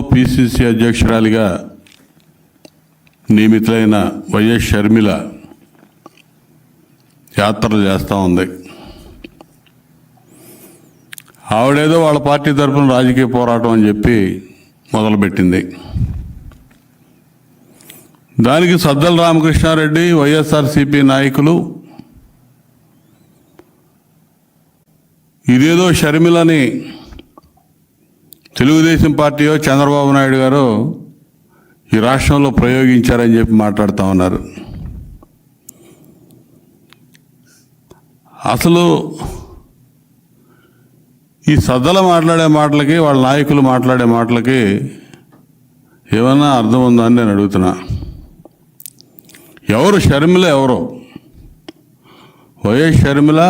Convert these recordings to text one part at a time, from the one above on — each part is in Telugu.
పిసిసి అధ్యక్షురాలిగా నియమితులైన వైఎస్ షర్మిల యాత్రలు చేస్తూ ఉంది. ఆవిడేదో వాళ్ళ పార్టీ తరఫున రాజకీయ పోరాటం అని చెప్పి మొదలుపెట్టింది. దానికి సద్దల రామకృష్ణారెడ్డి వైఎస్ఆర్సిపి నాయకులు ఇదేదో షర్మిలని తెలుగుదేశం పార్టీయో చంద్రబాబు నాయుడు గారు ఈ రాష్ట్రంలో ప్రయోగించారని చెప్పి మాట్లాడుతూ ఉన్నారు. అసలు ఈ సద్దల మాట్లాడే మాటలకి వాళ్ళ నాయకులు మాట్లాడే మాటలకి ఏమన్నా అర్థం ఉందా అని నేను అడుగుతున్నా. ఎవరు షర్మిల? ఎవరు? వైఎస్ షర్మిల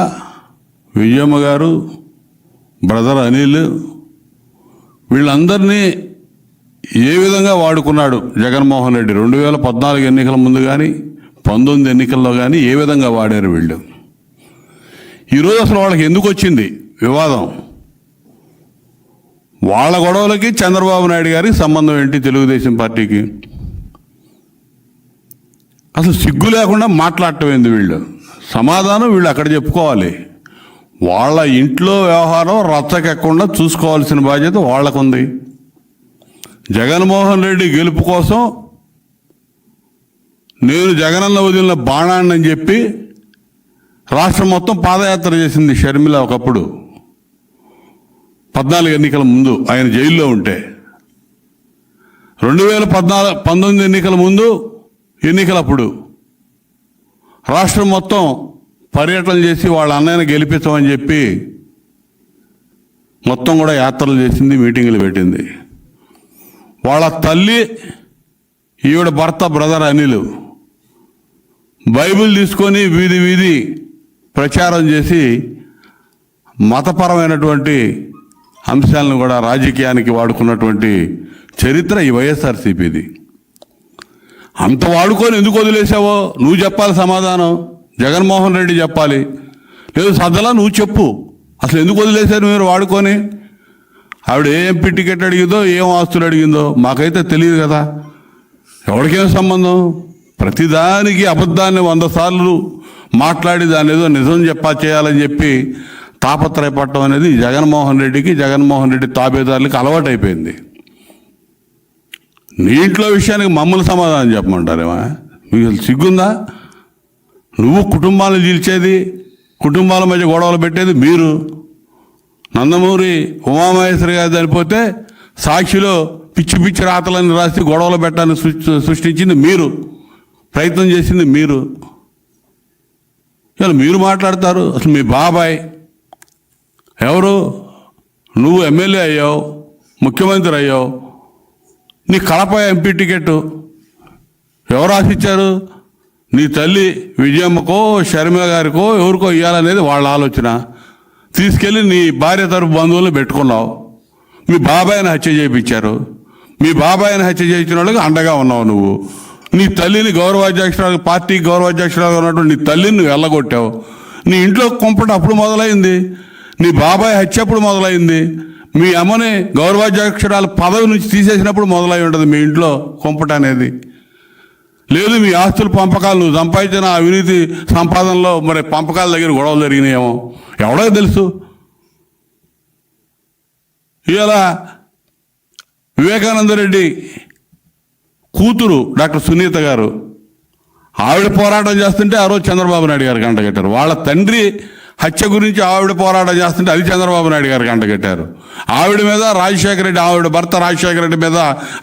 విజయమ్మ గారు బ్రదర్ అనిల్ వీళ్ళందరినీ ఏ విధంగా వాడుకున్నాడు జగన్మోహన్ రెడ్డి? రెండు వేల పద్నాలుగు ఎన్నికల ముందు కానీ పంతొమ్మిది ఎన్నికల్లో కానీ ఏ విధంగా వాడారు వీళ్ళు? ఈరోజు అసలు వాళ్ళకి ఎందుకు వచ్చింది వివాదం? వాళ్ళ గొడవలకి చంద్రబాబు నాయుడు గారికి సంబంధం ఏంటి తెలుగుదేశం పార్టీకి? అసలు సిగ్గు లేకుండా మాట్లాడటం ఏంది వీళ్ళు? సమాధానం వీళ్ళు అక్కడ చెప్పుకోవాలి. వాళ్ళ ఇంట్లో వ్యవహారం రచ్చకెక్కకుండా చూసుకోవాల్సిన బాధ్యత వాళ్ళకుంది. జగన్మోహన్ రెడ్డి గెలుపు కోసం నేను జగనన్న వదిలిన బాణాన్ని అని చెప్పి రాష్ట్రం మొత్తం పాదయాత్ర చేసింది షర్మిల ఒకప్పుడు. పద్నాలుగు ఎన్నికల ముందు ఆయన జైల్లో ఉంటే. రెండు వేల పద్నాలుగు పంతొమ్మిది ఎన్నికల ముందు ఎన్నికలప్పుడు రాష్ట్రం మొత్తం పర్యటన చేసి వాళ్ళ అన్నయ్యని గెలిపించమని చెప్పి మొత్తం కూడా యాత్రలు చేసింది మీటింగులు పెట్టింది. వాళ్ళ తల్లి ఈవిడ భర్త బ్రదర్ అనిల్ బైబిల్ తీసుకొని వీధి వీధి ప్రచారం చేసి మతపరమైనటువంటి అంశాలను కూడా రాజకీయానికి వాడుకున్నటువంటి చరిత్ర ఈ వైఎస్ఆర్సీపీది. అంత వాడుకొని ఎందుకు వదిలేసావో? నువ్వు చెప్పాలి సమాధానం. జగన్మోహన్ రెడ్డి చెప్పాలి. లేదు సద్దలా నువ్వు చెప్పు. అసలు ఎందుకు వదిలేశారు మీరు వాడుకొని? ఆవిడ ఏ ఎంపీ టికెట్ అడిగిందో ఏం ఆస్తులు అడిగిందో మాకైతే తెలియదు కదా. ఎవరికేం సంబంధం? ప్రతిదానికి అబద్ధాన్ని వంద సార్లు మాట్లాడి దాని ఏదో నిజం చెప్పా చేయాలని చెప్పి తాపత్రయపడటం అనేది జగన్మోహన్ రెడ్డికి జగన్మోహన్ రెడ్డి తాబేదారులకి అలవాటైపోయింది. అయిపోయింది నీటిలో విషయానికి మమ్మల్ని సమాధానం చెప్పమంటారేమా? మీకు సిగ్గుందా? నువ్వు కుటుంబాలను నిలిచేది కుటుంబాల మధ్య గొడవలు పెట్టేది మీరు. నందమూరి ఉమామహేశ్వరి గారు చనిపోతే సాక్షిలో పిచ్చి పిచ్చి రాతలను రాసి గొడవలు పెట్టాలని సృష్టించింది మీరు. ప్రయత్నం చేసింది మీరు. ఇలా మీరు మాట్లాడతారు అసలు మీ బాబాయ్ ఎవరు? నువ్వు ఎమ్మెల్యే అయ్యావు ముఖ్యమంత్రి అయ్యావు నీ కడప ఎంపీ టికెట్ ఎవరు ఆశించారు నీ తల్లి విజయమ్మకో శర్మ గారికో ఎవరికో ఇవ్వాలనేది వాళ్ళ ఆలోచన. తీసుకెళ్ళి నీ భార్య తరపు బంధువులను పెట్టుకున్నావు. మీ బాబాయ్ని హత్య చేయించారు. మీ బాబాయ్ని హత్య చేయించిన వాళ్ళకి అండగా ఉన్నావు నువ్వు. నీ తల్లిని గౌరవాధ్యక్షురాలు పార్టీ గౌరవాధ్యక్షురాలు ఉన్నటువంటి నీ తల్లిని నువ్వు వెళ్ళగొట్టావు నీ ఇంట్లో కుంపట అప్పుడు మొదలైంది. నీ బాబాయ్ హత్య అప్పుడు మొదలైంది. మీ అమ్మని గౌరవాధ్యక్షురాలు పదవి నుంచి తీసేసినప్పుడు మొదలై ఉంటుంది మీ ఇంట్లో కొంపట అనేది లేదు మీ ఆస్తుల పంపకాలు నువ్వు సంపాదించిన అవినీతి సంపాదనలో మరి పంపకాల దగ్గర గొడవలు జరిగినాయేమో. ఎవడో తెలుసు. ఇలా వివేకానంద రెడ్డి కూతురు డాక్టర్ సునీత గారు ఆవిడ పోరాటం చేస్తుంటే ఆ రోజు చంద్రబాబు నాయుడు గారికి అంటగట్టారు వాళ్ళ తండ్రి హత్య గురించి ఆవిడ పోరాటం చేస్తుంటే అది చంద్రబాబు నాయుడు గారికి అంటగట్టారు ఆవిడ మీద రాజశేఖర రెడ్డి ఆవిడ భర్త రాజశేఖర రెడ్డి మీద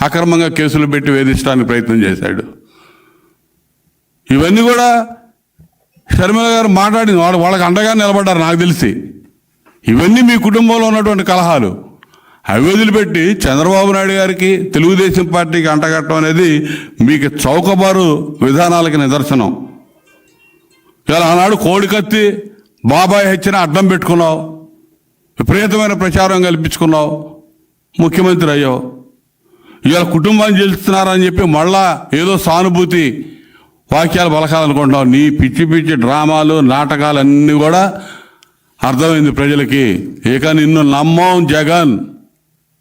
అక్రమంగా కేసులు పెట్టి వేధించడానికి ప్రయత్నం చేశాడు. ఇవన్నీ కూడా షర్మిల గారు మాట్లాడింది వాళ్ళు వాళ్ళకి అండగా నిలబడ్డారు నాకు తెలిసి. ఇవన్నీ మీ కుటుంబంలో ఉన్నటువంటి కలహాలు. అవి వదిలిపెట్టి చంద్రబాబు నాయుడు గారికి తెలుగుదేశం పార్టీకి అంటగట్టడం అనేది మీకు చౌకబారు విధానాలకి నిదర్శనం. ఇలా ఆనాడు కోడికత్తి బాబాయ్ హెచ్చిన అడ్డం పెట్టుకున్నావు. విపరీతమైన ప్రచారం కల్పించుకున్నావు. ముఖ్యమంత్రి అయ్యావు. ఇవాళ కుటుంబాన్ని గెలుస్తున్నారని చెప్పి మళ్ళా ఏదో సానుభూతి వాక్యాలు పలకాలనుకుంటున్నావు. నీ పిచ్చి పిచ్చి డ్రామాలు నాటకాలు అన్నీ కూడా అర్థమైంది ప్రజలకి. ఇక నిన్ను నమ్మం జగన్.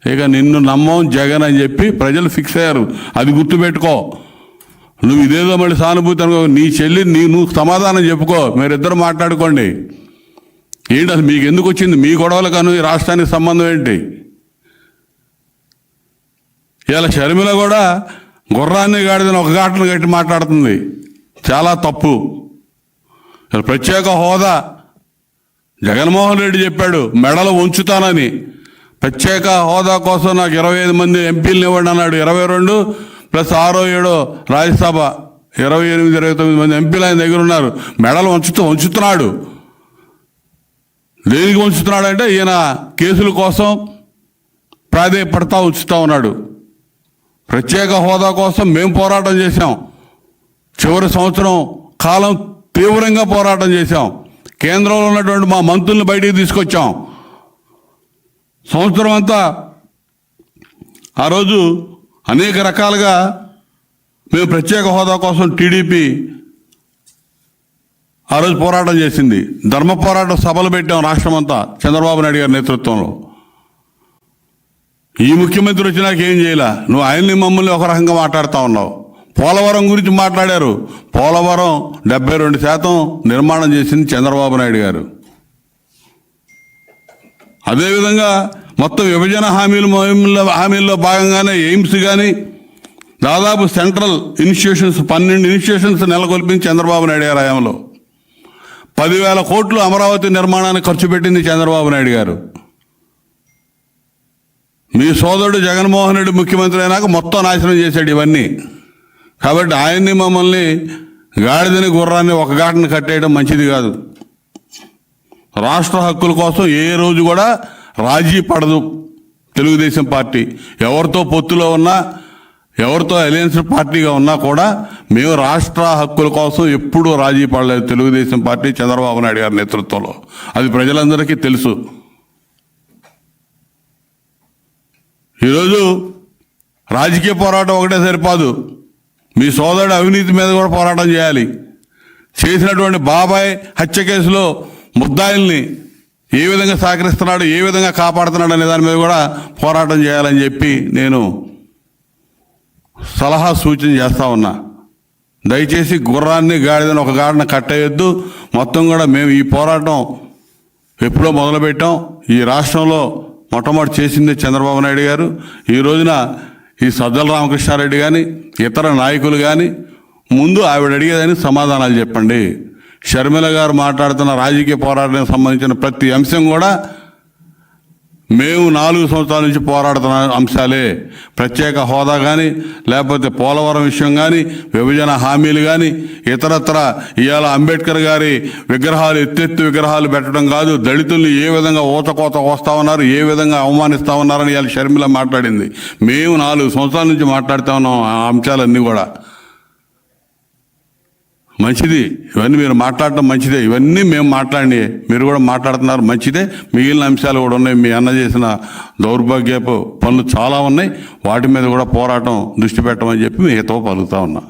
ఇక నిన్ను నమ్మం జగన్ అని చెప్పి ప్రజలు ఫిక్స్ అయ్యారు. అది గుర్తుపెట్టుకో. నువ్వు ఇదేదో మళ్ళీ సానుభూతి అనుకో. నీ చెల్లి నీ నువ్వు సమాధానం చెప్పుకో. మీరిద్దరు మాట్లాడుకోండి. ఏంటి అసలు మీకు ఎందుకు వచ్చింది? మీ గొడవలకను ఈ రాష్ట్రానికి సంబంధం ఏంటి? ఇలా షర్మిల కూడా గుర్రాన్ని గాడిదని ఒక ఘాటను కట్టి మాట్లాడుతుంది. చాలా తప్పు. ప్రత్యేక హోదా. జగన్మోహన్ రెడ్డి చెప్పాడు మెడలు ఉంచుతానని. ప్రత్యేక హోదా కోసం నాకు ఇరవై ఐదు మంది ఎంపీలను ఇవ్వండి అన్నాడు. ఇరవై రెండు ప్లస్ ఆరో ఏడో రాజ్యసభ. ఇరవై ఎనిమిది ఇరవై తొమ్మిది మంది ఎంపీలు ఆయన దగ్గర ఉన్నారు. మెడలు ఉంచుతూ ఉంచుతున్నాడు. దేనికి ఉంచుతున్నాడు అంటే ఈయన కేసుల కోసం ప్రాధేయపడతా ఉంచుతూ ఉన్నాడు. ప్రత్యేక హోదా కోసం మేము పోరాటం చేశాం. చివరి సంవత్సరం కాలం తీవ్రంగా పోరాటం చేశాం. కేంద్రంలో ఉన్నటువంటి మా మంత్రుల్ని బయటికి తీసుకొచ్చాం. సంవత్సరం అంతా ఆ రోజు అనేక రకాలుగా మేము ప్రత్యేక హోదా కోసం టీడీపీ ఆ రోజు పోరాటం చేసింది. ధర్మ పోరాట సభలు పెట్టాం రాష్ట్రం అంతా చంద్రబాబు నాయుడు గారి నేతృత్వంలో. ఈ ముఖ్యమంత్రి వచ్చినాక ఏం చేయలే? నువ్వు ఆయన్ని మమ్మల్ని ఒక రకంగా మాట్లాడుతూ ఉన్నావు. పోలవరం గురించి మాట్లాడారు. పోలవరం డెబ్బై రెండు శాతం నిర్మాణం చేసింది చంద్రబాబు నాయుడు గారు. అదేవిధంగా మొత్తం విభజన హామీలు హామీల్లో హామీల్లో భాగంగానే ఎయిమ్స్ కానీ దాదాపు సెంట్రల్ ఇన్స్టిట్యూషన్స్ పన్నెండు ఇన్స్టిట్యూషన్స్ నెలకొల్పింది చంద్రబాబు నాయుడు గారి హయాంలో. పదివేల కోట్లు అమరావతి నిర్మాణానికి ఖర్చు పెట్టింది చంద్రబాబు నాయుడు గారు. మీ సోదరుడు జగన్మోహన్ రెడ్డి ముఖ్యమంత్రి అయినాక మొత్తం నాశనం చేశాడు ఇవన్నీ. కాబట్టి ఆయన్ని మమ్మల్ని గాడిదని గుర్రాన్ని ఒక ఘాటను కట్టేయడం మంచిది కాదు. రాష్ట్ర హక్కుల కోసం ఏ రోజు కూడా రాజీ పడదు తెలుగుదేశం పార్టీ. ఎవరితో పొత్తులో ఉన్నా ఎవరితో అలయన్స్ పార్టీగా ఉన్నా కూడా మేము రాష్ట్ర హక్కుల కోసం ఎప్పుడూ రాజీ పడలేదు తెలుగుదేశం పార్టీ చంద్రబాబు నాయుడు గారి నేతృత్వంలో. అది ప్రజలందరికీ తెలుసు. ఈరోజు రాజకీయ పోరాటం ఒకటే సరిపోదు. మీ సోదరుడు అవినీతి మీద కూడా పోరాటం చేయాలి. చేసినటువంటి బాబాయ్ హత్య కేసులో ముద్దాయిల్ని ఏ విధంగా సహకరిస్తున్నాడు ఏ విధంగా కాపాడుతున్నాడు అనే దాని మీద కూడా పోరాటం చేయాలని చెప్పి నేను సలహా సూచన చేస్తా ఉన్నా. దయచేసి గుర్రాన్ని గాడిదని ఒక గాడిన కట్టేయొద్దు. మొత్తం కూడా మేము ఈ పోరాటం ఎప్పుడో మొదలుపెట్టాం. ఈ రాష్ట్రంలో మొట్టమొదటి చేసింది చంద్రబాబు నాయుడు గారు. ఈ రోజున ఈ సజ్జల రామకృష్ణారెడ్డి కానీ ఇతర నాయకులు కానీ ముందు ఆవిడ అడిగేదని సమాధానాలు చెప్పండి. షర్మిల గారు మాట్లాడుతున్న రాజకీయ పోరాటానికి సంబంధించిన ప్రతి అంశం కూడా మేము నాలుగు సంవత్సరాల నుంచి పోరాడుతున్న అంశాలే. ప్రత్యేక హోదా కానీ లేకపోతే పోలవరం విషయం కానీ విభజన హామీలు కానీ ఇతరత్ర ఇవాళ అంబేద్కర్ గారి విగ్రహాలు ఎత్తెత్తు విగ్రహాలు పెట్టడం కాదు దళితుల్ని ఏ విధంగా ఊతకోత వస్తా ఉన్నారు ఏ విధంగా అవమానిస్తా ఉన్నారని ఇవాళ షర్మిల మాట్లాడింది. మేము నాలుగు సంవత్సరాల నుంచి మాట్లాడుతూ ఉన్నాం ఆ అంశాలన్నీ కూడా. మంచిది. ఇవన్నీ మీరు మాట్లాడటం మంచిదే. ఇవన్నీ మేము మాట్లాడి మీరు కూడా మాట్లాడుతున్నారు మంచిదే. మిగిలిన అంశాలు కూడా ఉన్నాయి. మీ అన్న చేసిన దౌర్భాగ్యపు పనులు చాలా ఉన్నాయి. వాటి మీద కూడా పోరాటం దృష్టి పెట్టమని చెప్పి మీ హితవు పలుకుతా ఉన్నా.